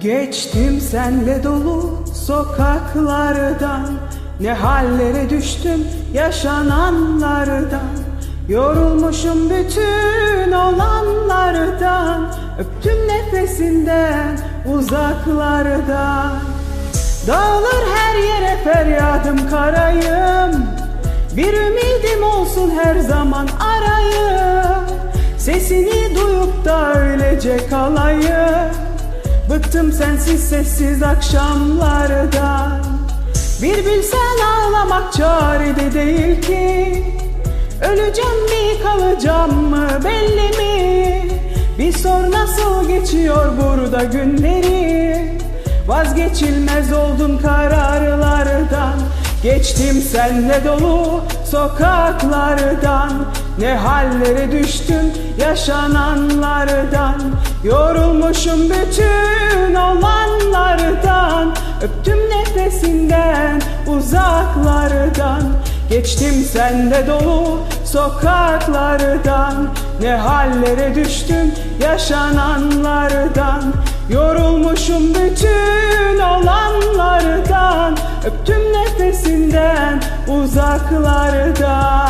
Geçtim senle dolu sokaklardan. Ne hallere düştüm yaşananlardan. Yorulmuşum bütün olanlardan. Öptüm nefesinden uzaklardan. Dağılır her yere feryadım karayım. Bir ümidim olsun her zaman arayım. Sesini duyup da öylece kalayım Bıktım sensiz sessiz akşamlardan Bir bilsen ağlamak çarede değil ki. Öleceğim mi kalacağım mı belli mi? Bir sor nasıl geçiyor burada günleri? Vazgeçilmez oldun kararlardan Geçtim senle dolu sokaklardan. Ne hallere düştüm yaşananlardan. Yorulmuşum bütün olanlardan Öptüm nefesinden uzaklardan. Geçtim senle dolu sokaklardan Ne hallere düştüm yaşananlardan. Yorulmuşum bütün olanlardan Öptüm nefesinden uzaklardan